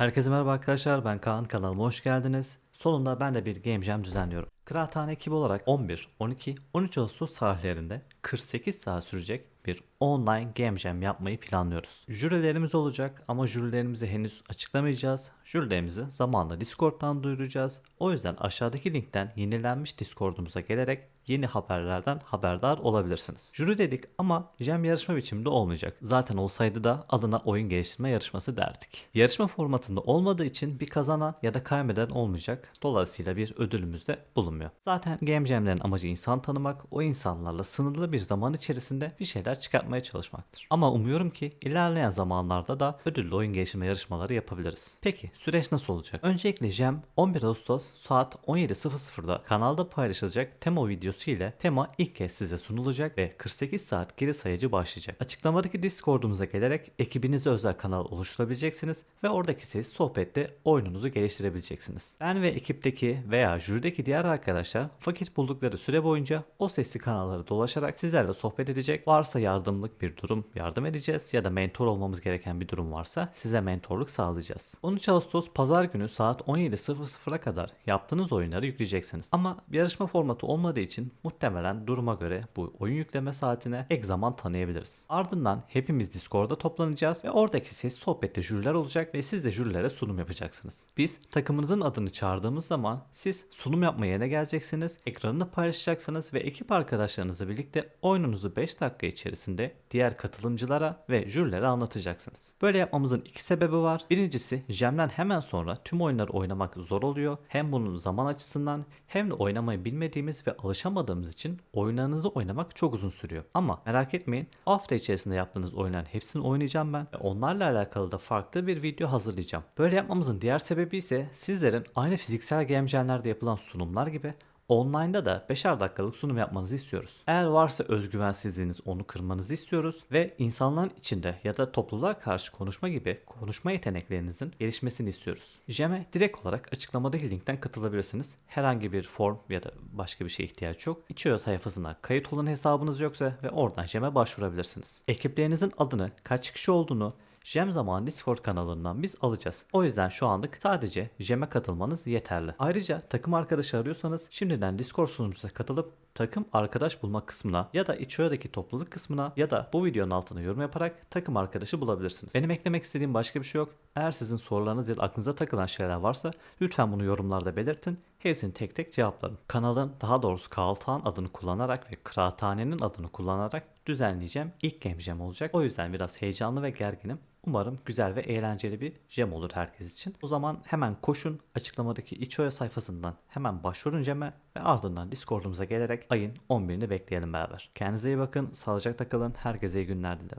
Herkese merhaba arkadaşlar ben Kaan kanalıma hoş geldiniz. Sonunda ben de bir Game Jam düzenliyorum. Kıraathane ekibi olarak 11, 12, 13 Ağustos tarihlerinde 48 saat sürecek bir online Game Jam yapmayı planlıyoruz. Jürilerimiz olacak ama jürilerimizi henüz açıklamayacağız. Jürilerimizi zamanla Discord'dan duyuracağız. O yüzden aşağıdaki linkten yenilenmiş Discord'umuza gelerek yeni haberlerden haberdar olabilirsiniz. Jüri dedik ama jam yarışma biçiminde olmayacak. Zaten olsaydı da adına oyun geliştirme yarışması derdik. Yarışma formatında olmadığı için bir kazanan ya da kaybeden olmayacak. Dolayısıyla bir ödülümüz de bulunmuyor. Zaten Game Jam'lerin amacı insan tanımak, o insanlarla sınırlı bir zaman içerisinde bir şeyler çıkartmaya çalışmaktır. Ama umuyorum ki ilerleyen zamanlarda da ödüllü oyun geliştirme yarışmaları yapabiliriz. Peki süreç nasıl olacak? Öncelikle Jam 11 Ağustos saat 17.00'da kanalda paylaşılacak tema videosu ile tema ilk kez size sunulacak ve 48 saat geri sayıcı başlayacak. Açıklamadaki Discord'umuza gelerek ekibinize özel kanal oluşturabileceksiniz ve oradaki ses sohbette oyununuzu geliştirebileceksiniz. Ben ve ekipteki veya jürideki diğer arkadaşlar vakit buldukları süre boyunca o sesli kanalları dolaşarak sizlerle sohbet edecek. Varsa yardımlık bir durum yardım edeceğiz ya da mentor olmamız gereken bir durum varsa size mentorluk sağlayacağız. 13 Ağustos pazar günü saat 17.00'a kadar yaptığınız oyunları yükleyeceksiniz. Ama yarışma formatı olmadığı için muhtemelen duruma göre bu oyun yükleme saatine ek zaman tanıyabiliriz. Ardından hepimiz Discord'da toplanacağız ve oradaki ses sohbette jüriler olacak ve siz de jürilere sunum yapacaksınız. Biz takımınızın adını çağırdığımız zaman siz sunum yapma yerine geleceksiniz, ekranını paylaşacaksınız ve ekip arkadaşlarınızla birlikte oyununuzu 5 dakika içerisinde diğer katılımcılara ve jürilere anlatacaksınız. Böyle yapmamızın iki sebebi var. Birincisi Jam'den hemen sonra tüm oyunları oynamak zor oluyor. Hem bunun zaman açısından hem de oynamayı bilmediğimiz ve alışamadığımız için oyunlarınızı oynamak çok uzun sürüyor. Ama merak etmeyin hafta içerisinde yaptığınız oyunların hepsini oynayacağım ben ve onlarla alakalı da farklı bir video hazırlayacağım. Böyle yapmamızın diğer sebebi ise sizlerin aynı fiziksel game yapılan sunumlar gibi Online'da da 5'er dakikalık sunum yapmanızı istiyoruz. Eğer varsa özgüvensizliğiniz onu kırmanızı istiyoruz ve insanların içinde ya da topluluğa karşı konuşma gibi konuşma yeteneklerinizin gelişmesini istiyoruz. Jem'e direkt olarak açıklamadaki linkten katılabilirsiniz. Herhangi bir form ya da başka bir şeye ihtiyaç yok. İçiyor sayfasına kayıt olan hesabınız yoksa ve oradan Jem'e başvurabilirsiniz. Ekiplerinizin adını, kaç kişi olduğunu, Jem Zaman Discord kanalından biz alacağız. O yüzden şu anlık sadece Jem'e katılmanız yeterli. Ayrıca takım arkadaşı arıyorsanız şimdiden Discord sunucumuza katılıp takım arkadaş bulma kısmına ya da içerideki topluluk kısmına ya da bu videonun altına yorum yaparak takım arkadaşı bulabilirsiniz. Benim eklemek istediğim başka bir şey yok. Eğer sizin sorularınız ya da aklınıza takılan şeyler varsa lütfen bunu yorumlarda belirtin. Hepsini tek tek cevaplarım. Kanalın daha doğrusu Kağıtağın adını kullanarak ve Kıraathane'nin adını kullanarak düzenleyeceğim ilk game jam olacak. O yüzden biraz heyecanlı ve gerginim. Umarım güzel ve eğlenceli bir jam olur herkes için. O zaman hemen koşun açıklamadaki içoya sayfasından hemen başvurun jam'e ve ardından Discord'umuza gelerek ayın 11'ini bekleyelim beraber. Kendinize iyi bakın, sağlıcakla kalın, herkese iyi günler dilerim.